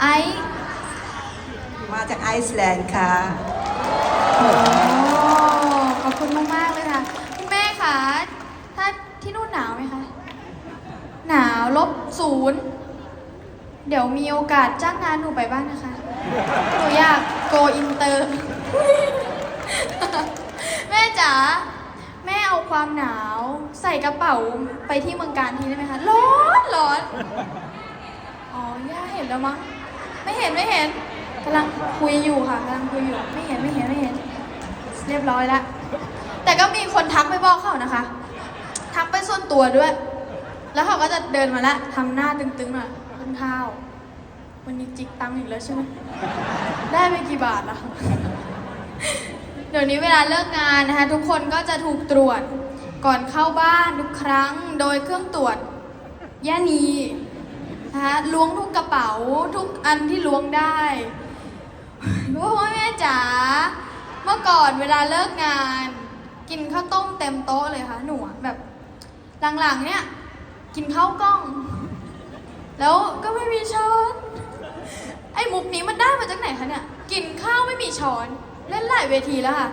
ไอซ์มาจากไอซ์แลนด์ค่ะ โอ้ขอบคุณมากๆเลยค่ะ คุณแม่คะถ้าที่นู่นหนาวไหมคะ หนาวลบศูนย์เดี๋ยวมีโอกาสจ้างงานหนูไปบ้างนะคะ หนูอยากโกอินเตอร์ แม่จ๋า แม่เอาความหนาวใส่กระเป๋าไปที่เมืองการทีได้ไหมคะ ร้อนร้อน อ๋อย่าเห็นแล้วมั้ง ไม่เห็นไม่เห็นกำลังคุยอยู่ค่ะกำลังคุยอยู่ ไม่เห็นไม่เห็นไม่เห็น เรียบร้อยแล้วแต่ก็มีคนทักไปบอกเขานะคะ ทักไปส่วนตัวด้วย แล้วเขาก็จะเดินมาละทำหน้าตึงๆหน่อยต้นข้าววันนี้จิกตังค์อีกแล้วใช่ไหมได้ไปกี่บาทล่ะเดี๋ยวนี้เวลาเลิกงานนะคะ ทุกคนก็จะถูกตรวจก่อนเข้าบ้านทุกครั้งโดยเครื่องตรวจแย่นี นะคะล้วงทุกกระเป๋าทุกอันที่ล้วงได้เพราะว่าแม่จ๋าเมื่อก่อนเวลาเลิกงาน กินข้าวต้มเต็มโต๊ะเลยค่ะหนูแบบหลังๆเนี่ยกินข้าวกล้อง แล้วก็ไม่มีช้อนไอ้มุกนี้มันได้มาจากไหนคะเนี่ยกินข้าวไม่มีช้อนเล่นหลายเวทีแล้วค่ะ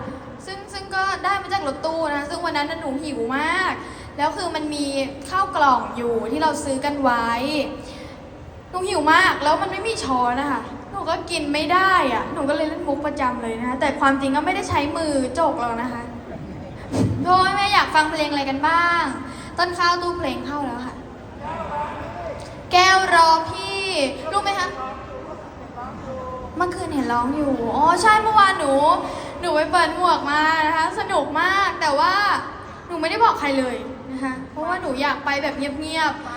ซึ่งซึ่งก็ได้มาจากรถตู้นะซึ่งวันนั้นหนูหิวมาก แล้วคือมันมีข้าวกล่องอยู่ที่เราซื้อกันไว้ หนูหิวมากแล้วมันไม่มีช้อนนะคะหนูก็กินไม่ได้อะหนูก็เลยเล่นมุกประจำเลยนะคะแต่ความจริงก็ไม่ได้ใช้มือจกหรอกนะคะโอ้ยแม่อยากฟังเพลงอะไรกันบ้าง ต้นข้าวตู้เพลงเข้าแล้วค่ะ แก้วรอพี่รู้ไหมคะเมื่อคืนเห็นร้องอยู่อ๋อใช่เมื่อวานหนู หนูไปเปิดหมวกมานะคะสนุกมากแต่ว่าหนูไม่ได้บอกใครเลยนะคะเพราะว่าหนูอยากไปแบบเงียบๆ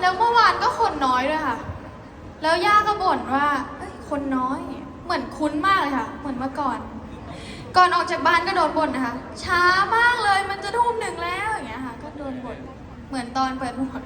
แล้วเมื่อวานก็คนน้อยด้วยค่ะ แล้วย่าก็บ่นว่าเอ้ยคนน้อย เหมือนคุ้นมากเลยค่ะ เหมือนเมื่อก่อน ก่อนออกจากบ้านก็โดนบ่นนะคะ ช้ามากเลยมันจะทุ่มหนึ่งแล้วอย่างเงี้ยค่ะ ก็โดนบ่นเหมือนตอนเปิดหมวก